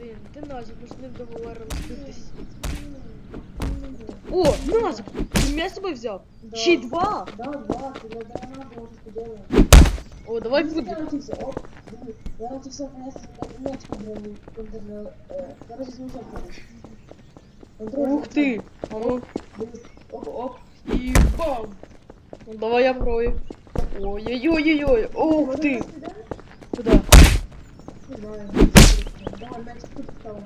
Блін, ти Назік, ми ж з ним договорились битись. О, Назік! Ти м'я з собою взяв? Да. Ще й два! Да, два, ты для дорога можешь поделать. О, давай Ну, буде. короче, всё, оп, давай. Короче, все, вместе, как мяч контролирует, контролирует, э, Короче, смотри, короче. Ух ти! А ну, Оп, оп. і бам! Ну, давай я прою. Ой-ой-ой-ой! Ух ти! Куда? Не знаю. Давай, мяч тут встал.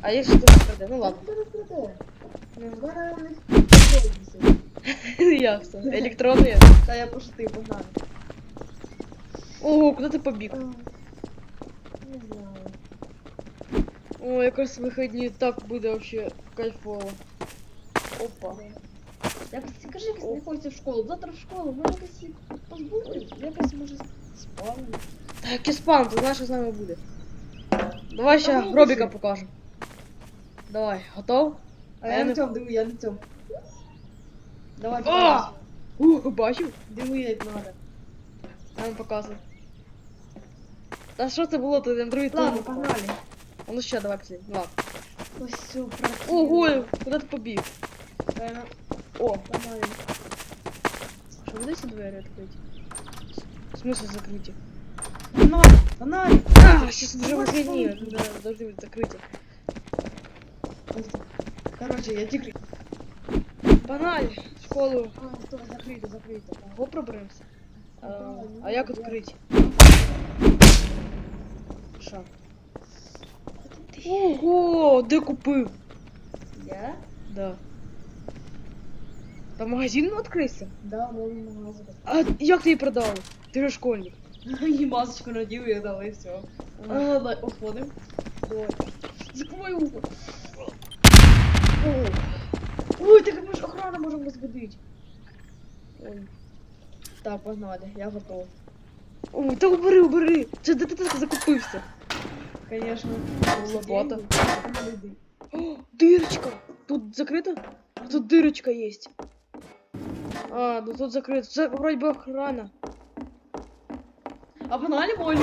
А я що не краде? Ну ладно. Ты раскрытай. Ну. Давай, давай. Я все. Електронний. Та я пошутив, погнали. Ого, куди ти побіг? А, Не знаю. О, якраз вихідні так буде вообще кайфово. Опа. Якось скажи, якось не хочеться в школу. Завтра в школу, може якось і позбутись, якось може спавнити. Та який спам, ти знаєш, що з нами буде. Давай ще Та ну, гробіка пиши. покажу. Давай, готов? А я я не- на цьому, диви, я на цьому. Давай, А! показуй. Ух, бачив? Диви, як надо. Я вам показую. Та що це було? Ти на другий тур. Ладно, попав. погнали. А Ну ще, давай, Ксень. Ладно. Ось все, працює. Ого, куди ти побіг? Правильно. О, Погнали. що буде ці двері відкриті? В смысле закриті? Погнали, погнали. А, сейчас вже Давай, вихідні, давай. да, должны бути закриті. Ось так. Короче, я тільки... Погнали, в школу. А, стой, закрито, закрито. Го проберемося. А, Да, а як я- відкрити? Що? Ого, де купив? Я? Да. Там магазин відкрився? Да, новий магазин. А як ти її продав? Ти же школьник. І масочку надів і дали, і все. А, давай, уходим. Давай. Закрой ухо. О, Ой, так ми ж охрана можемо розбудити. Ой. Так, погнали, я готов. О, та убери, убери. Це де ти так закупився? Конечно. Лопата. Люди. О, дырочка! Тут закрыто? А тут дырочка есть. А, ну тут закрыто. Це вроде бы охрана. А погнали молики.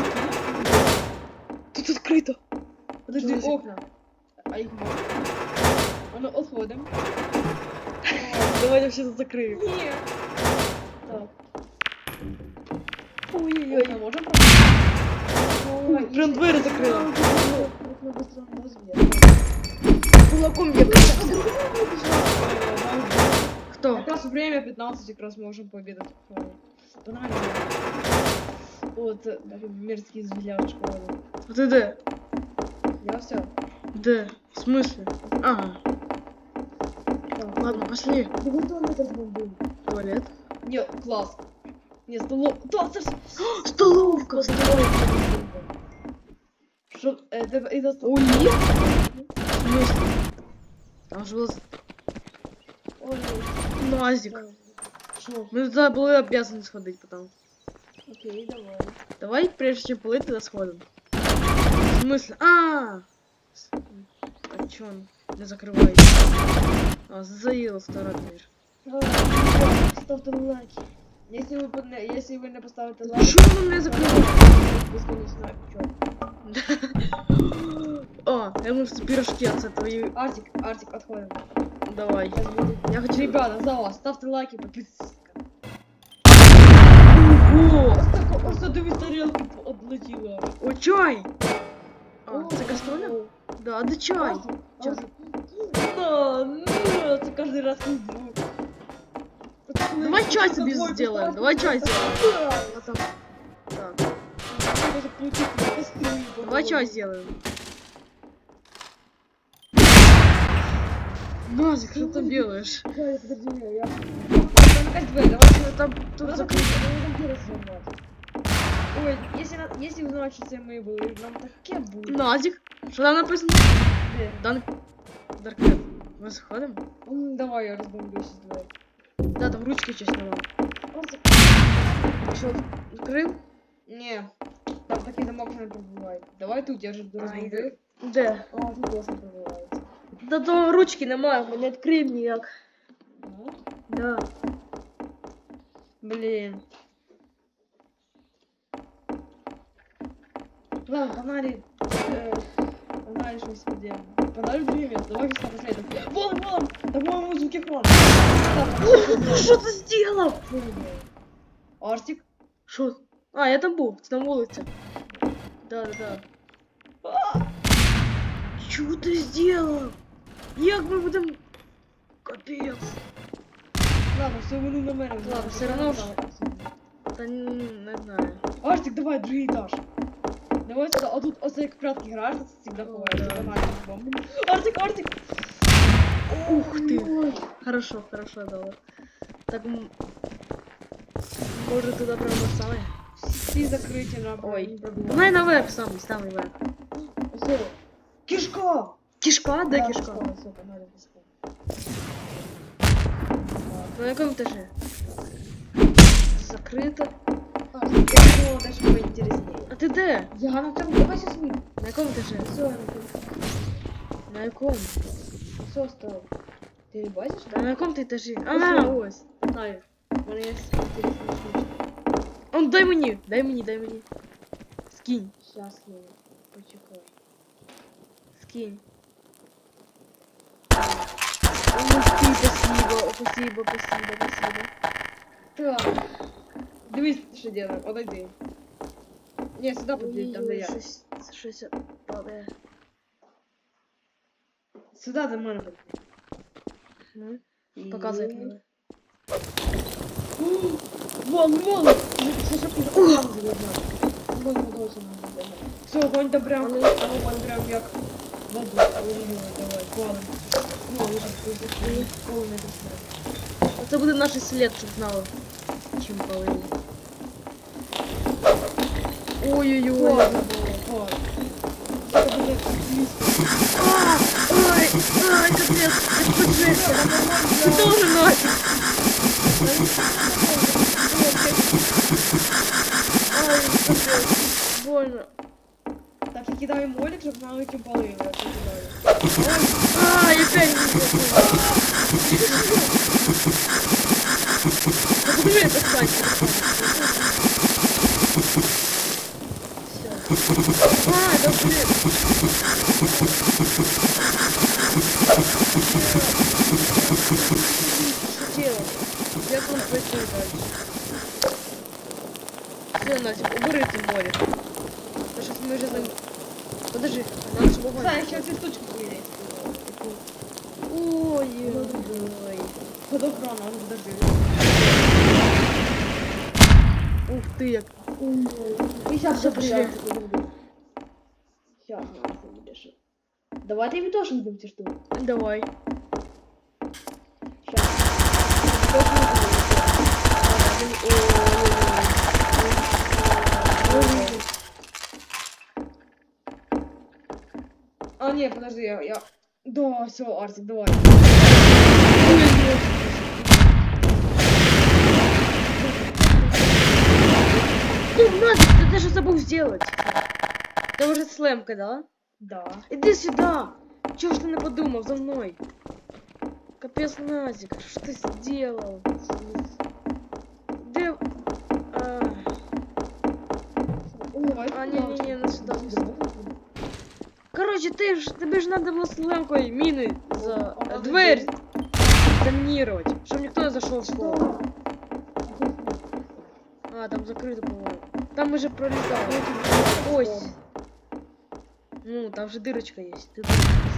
Тут открыто. Подожди, Подожди. окна. А їх можна. А ну, отходим. Давай я все тут закрою. Ні. Так. Ой-ой-ой. Окна можемо Ой, Прям двері закрила. Окна быстро не розб'є. Кулаком я бил. Кто? Якраз время 15 якраз можемо пообідати. Погнали. От, е, мерзкий звіляв школи. А ты де? Я все. Де? В смысле? Ага. Так. Ладно, пошли. Диви, туалет розбомбив. Туалет. Ні, клас. Ні, столов. Та, це ж... Столовка. Що, е, тебе і за стол. Ой, нет. В смысле? Там же был Ой, Назик. Що? Мы туда были обязаны сходить потом. Окей, давай. Давай, прежде чем плыть, туда сходим. В смысле? А! А чё он не закрывается? А, заела вторая дверь. Ставте лайки. Если вы, если вы не поставите лайк, Чё он меня закрыл? бесконечно чё? А, я думаю, что пирожки от твои. Артик, Артик, отходим. Давай. Я хочу... Ребята, за вас, ставьте лайки, подписывайтесь. Ого! Ось що дивись, тарілки одлетіла. О, чай! А, це кастроля? Да, да чай. Чай. Да, ну, це кожен раз люблю. Давай чай себе сделаем, давай чай сделаем. А там... Так, давай чай сделаем. Назик, что ты делаешь? Чай, подожди, я... Там якась двері, давай Ну, Там тут Надо закрыто. надо дверь взломать. Ой, если, на- если узнать, что это мы были, нам таке буде. Назик, что там написано? Де? Дан... Даркнет. Мы заходим? М, Давай я розбомблю сейчас двері. Да, там ручки честь не Что, открыл? Не, там такий замок що не пробиває. Давай тут я же розбомблю. Да. А, тут досі пробивається. Да то ручки немає, ми не відкриємо ніяк. Ну, Да. Блін. Ладно, погнали. Э, погнали где? Погнали в другое место. Давай искать последний. Вон, вон! Да, по-моему, звуки хрона. Що ти зробив? Артик. Що? А, я там був, це на вулиці. Да, да, да. Що ти зробив? Як ми будемо... Капець. Ладно, все, вони на мене. Ладно, все равно Та не знаю. Артик, давай, другий етаж. Давай сюди, а тут оце як прятки граєш, це завжди О, ховається. да. Давай. Артик, Артик! Ух ти. Хорошо, хорошо, дала. Так, м- може туди прямо саме? Всі закриті на Ой. Давай наверх сам, самий верх. Все. Кишка! Кішка? Де Да, кішка? На якому етажі? Закрито. А, я думала, даже поинтереснее. А ти де? Я на цьому, давай сейчас выйдем. На якому етажі? Все, я На якому? все оставил. Ты не бачишь? Та на якому ти етажі? Ось, А, ось. Знаю. У меня есть интересная штучка. Он дай мені, дай мені, дай мені. Скинь, Сейчас я почекай. скинь. Ух ти, спасибо, спасибо, спасибо, спасибо. Так. Дивись, що делаем. Подойди. Не, сюда подойди, там де Ой, я. щось, щось падає. Сюда до мене подойди. Ну, І- показуй як надо. Вон, вон! Це що ти Вон, вон, вон, Все, вон там прям, Вони- вон прям як воду. Давай, вон. Ну, вже повний розбір. Це буде наш слід, щоб знали. Чим палили. Ой-ой-ой. А, Ой, ой, капец, это поджечка. Ты тоже носишь. Ай, капец, больно. Так, я кидаю молик, щоб знали, чим палили. Я це кидаю. Ай, опять не сделала. Да покажи это, кстати. Все. А, да блин. Что делать? Я там пойду дальше. Все, Настя, убери ты море. Потому что мы же за... Подожди, надо же вогонь. Знаю, ще цю штучку поїдеться. Ой-ой-ой. Подохрона, ну подожди. Ух ты, як. І зараз Все, все. Сейчас, Настя, будеш. Давай ты тоже не будем штуку. Давай. А, не, подожди, я... я... Да, все, Артик, давай. Ну, Настя, ты даже забыл сделать. Ты уже слэмка, да? Да. Иди сюда. Чего ж ты не подумал за мной? Капец, Назик, что ты сделал? Где... А, Ой, А, не-не-не, на сюда, на сюда. Короче, ты ж, тебе же надо было слэмкой мины за э, дверь заминировать, чтобы никто не зашел в школу. А, там закрыто, по-моему. Там мы же пролетали. Ось. Ну, там же дырочка есть. Ты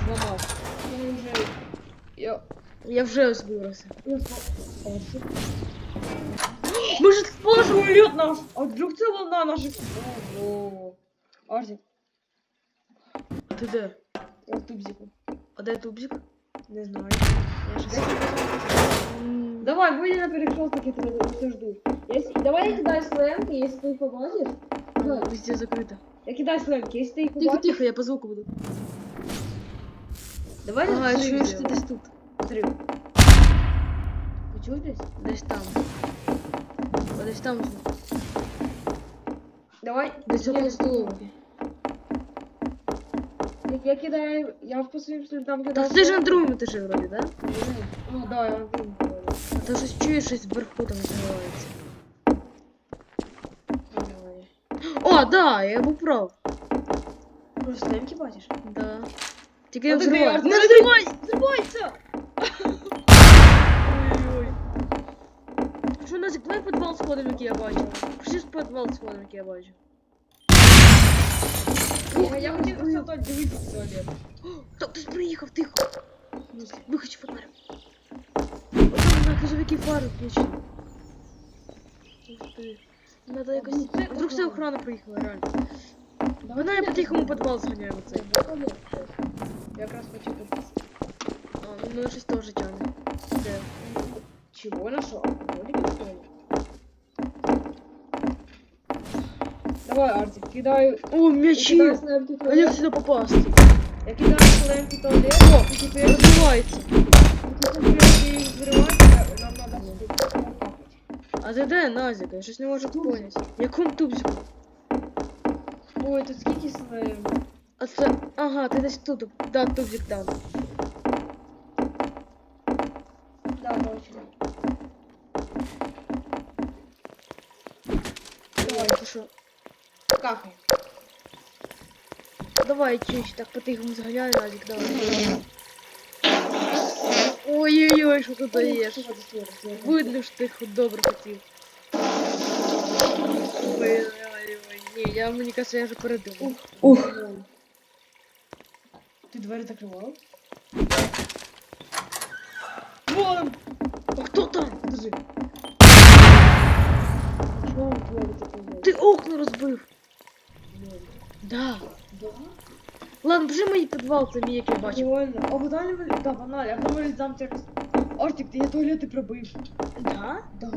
сломал. Я уже... Я... Я вже ось вирос. Я сло- Артик. Ми ж сможем. Самолет наш! А вдруг це волна наших... Ого. Артик, Ти де? я тубзику. А де тубзик? Не знаю. Я Давай, выйди на перекресток, я тебя жду. Если... Давай я кидаю слэмки, если ты ну, Везде закрыто. Я кидаю слэмки, если ты их Тихо, побачишь. тихо, я по звуку буду. Давай Ага, взрыв чуєш, ти сделаем. десь тут. Взрыв. Вы чего здесь? Десь там. О, десь там звук. Давай. Десь Я- около столовки. Я, я кидаю, я по своим следам кидаю. Так ти ж на слэмки. другому етажі вроді, да? А, да, я на другом кидаю. А то щось чуєш, щось вверху там відбувається. Давай. О, да, я був прав. Просто слэмки бачишь? Да. Тільки не А ти де? взривай. А Не ти де? взривай! Взривайся! Ой-ой. Що, Назик, давай в підвал сходимо, який я бачу. Пішли в підвал сходимо, який я бачу. Я, я хотів просто тут дивитися в туалет. Так, хтось приїхав, тихо. Виходь фонарик. Отам на грузовики фари включені. Ух ти. Надо якось... Ну, це Вдруг це охрана. охрана приїхала, реально. Вона я по-тихому підвал зганяємо цей. Я якраз хочу тут. А, ну щось теж тягне. Де? Чего нашел? Алкоголик что ли? Давай, Артик, кидай. О, Я м'ячі! кидаю слаймки А як туалет. сюди попасти? Я кидаю слаймки туалет. О, и теперь Розбивається. Если ты их взрывать, нам надо тут покапать. А ти де, Назіка? Я щось не можу поняти. Якому тубзику? Ой, тут скільки слайм. А це... Ага, ти десь тут. Да, тубзик там. Да, точно. Давай, ти що? Какай. Давай, чуть так по-тихому зганяй, Назік, давай. Ой-ой-ой, що тут даєш? Видно, що ти хоч добре хотів. Ой, ой, ой, ні, я мені кажется, я вже передумав. Ух. Ты двери закрывал? Вон! А хто там? Подожди. Чего он двери закрывал? Ти окна розбив. Да. Да? Ладно, вже мій підвал, це мій, як я бачив. Реально. А вот они были... Да, банально. Я думаю, там текст. Артик, ты я туалеты пробив. Да? Да.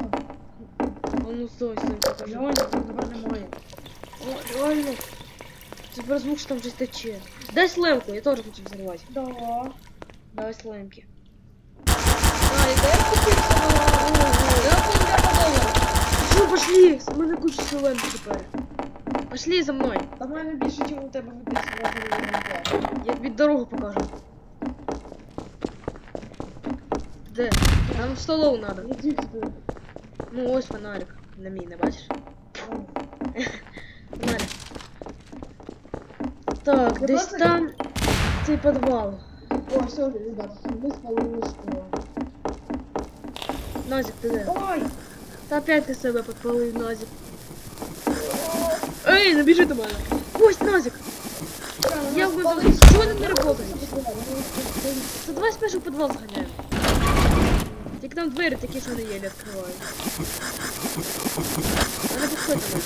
А ну стой, стой, покажи. Реально, там тепер немає. О, реально. Це про звук, що там щось тече. Дай слемку, я теж хочу взорвати. Да. Давай слемки. А, і дай купити. Я помню, Що, пошли! У мене куча слем тепер. Пошли за мною. Та в мене більше, ніж у тебе виписано. Я тобі дорогу покажу. Де? Нам в столову надо. Іди сюди. Ну ось фонарик. На мій, не бачиш? Фонарик. Так, Я десь просто- там цей підвал. О, все, ребята, ми спалили школу. Назік, ти де? Ой! Та опять ти себе підпалив, Назік. Ей, не біжи до мене. Ось Назік. Я визвав. Чого вони не працюють? Це давай спершу в підвал зганяємо. Тільки там двері такі, що не єлі відкривають. А не підходь до мене.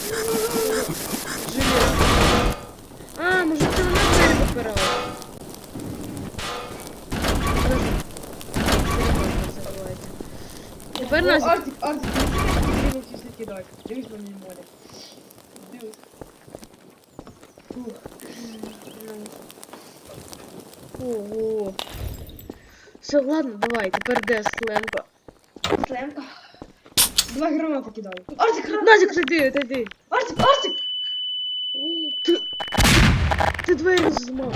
Підходь. Железо. А, може це вона двері підпирала? Подожди. Все забувається. Тепер О, Назік. Артик, Артик, не треба всі кидати. Дивись на мені море. Дивись. Ого. Все, ладно, давай, тепер де слемка. Слем. Два гранати кидаю. Артик, гранат! Назік, зайди, зайди. Артик, Артик! Ти... Ти двері зламав.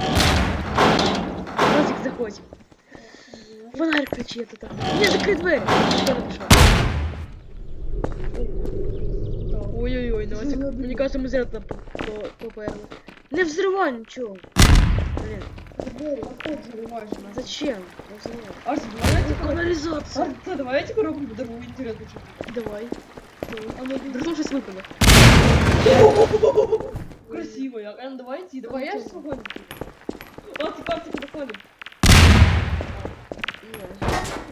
Назік, заходь. Фонарик включи, я тут. Ні, закрий двері. Хто не пішов? Ой-ой-ой, Назік. Мені кажется, ми зря туди по- по- поперли. Не взривай нічого. Блін, Двері, а тут зариваєш нас. зачем? Не взривай. Артик, давай я тебе... Каналізація. Артик, давай я тебе роблю дорогу, інтересно, що ти. Давай. А ну, ти- Вдруг щось випало. Красиво, я. А, ну, давай идти, давай я свободен. Артик, Артик, доходим.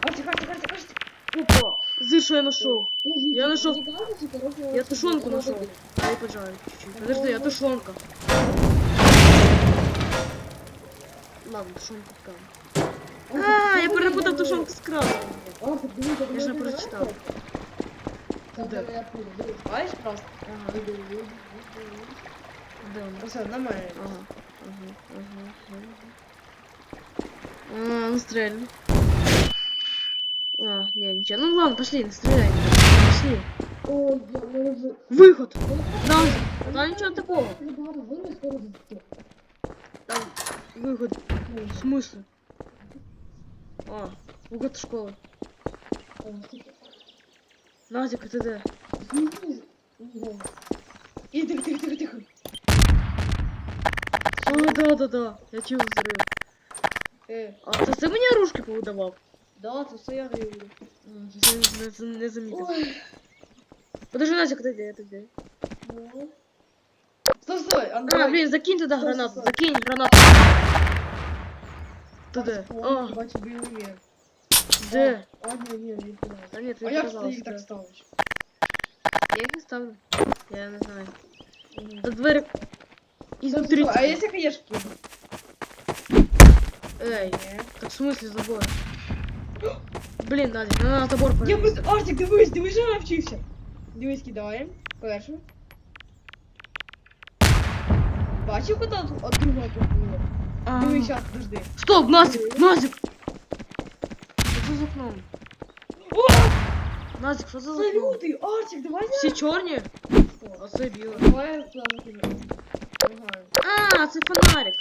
Артик, Артик, Артик, Артик. Опа, зыр, что я нашел. Подожди, Я ты нашел. не кажется, короче, Я вот тушенку надо нашел. будет. Дай поджарю чуть-чуть. Подожди, я тушенка. Ладно, тушенку в кран. Артик, А, ты я не перепутал видел? тушенку с краном. Артик, дивись, я Я ж не тебе прочитав. знаю. Там, Де? де я пишу, дивись. Бачиш просто? Ага, Іди, іди, іди. да. Все, на мене. Ага, ага, ага, ага. А, ну стрельно. А, не, ничего. Ну ладно, пошли, не стреляй. Пошли. Ой, я не розумію. Выход. Там, там ничего такого. выход. В смысле? А, выход школы. Назик, это да. І тихо, тихо, тихо, тихо. А, да, да, да. Я чув взрив. Е, А це ти мені ружки повидавав? да, це все я говорю. М, це Не, не, не замітив. Ой, Подожди, Назик, ти де, ти де? ну. Стой, стой, А, Андрей. блін, закинь туди Стой, гранату, стой. закинь гранату. Ти де? А, Бачу бойові. де? А, ні, ні, не туди. Та ні, ти А не як ти казав, їх так де. ставиш? Я їх не ставлю. Я не знаю. Та двері... Стой, Ізнутрі. стой, А якщо хаєшки? Ей, Ні. так в смысле забор? Блін, Назик, надо на забор Я перелізти. просто, Артик, дивись, дивись, що я навчився. Дивись, кидаємо. Першу. Бачив, куди от от другого тут було? А, Дивись, зараз, подожди. Стоп, Назик, Назик! Що це за окном? О, Назик, що це за окном? салюти! Артик, давай Всі чорні? Що? А це біле. Давай я туди закину. Ага. А, це фонарик.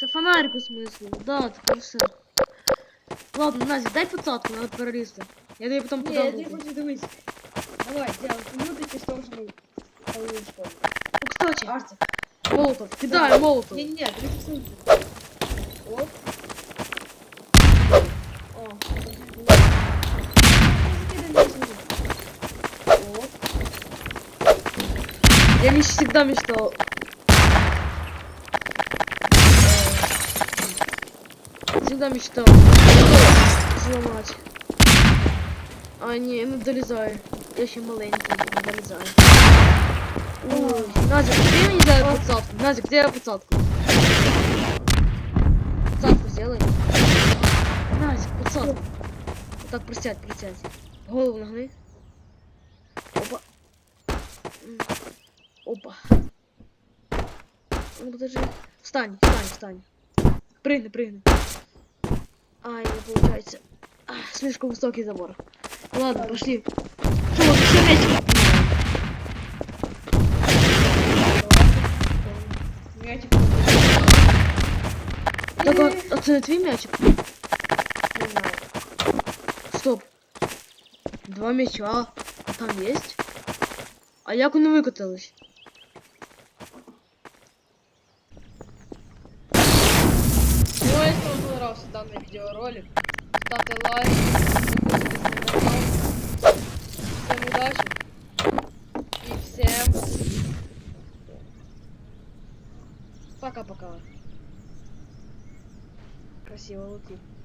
Це фонарик у смысле. Да, це все. Ладно, Назик, дай подсадку, надо перелізти. Я тобі потім Ні, я подам. тобі руку. хочу дивись. Давай, делай, минути після того, що ми половину школу. Ну, кстати, Артик. молотов. Кидай молотов. Не-не-не, 30 секунд. Оп. О. Оп. Я не всегда мечтал. Всегда мечтал взломать. А, не, не долезаю. Я еще маленький, не долезаю. Назик, где мне сделать подсадку? Назик, где я подсадку? Подсадку сделай. Назик, подсадку. Вот так присядь, присядь. Голову нагни. Опа. Опа. Ну подожди. Встань, встань, встань. Прыгни, прыгни. Ай, не получается. А, слишком высокий забор. Ладно, пошли. Что, все вместе? Мячик. Так, а, а це не твій мячик? Не знаю. Стоп. Два мяча. А там есть? А як вони викотились? Ну, если вам понравился данный видеоролик, ставьте лайк, пойти.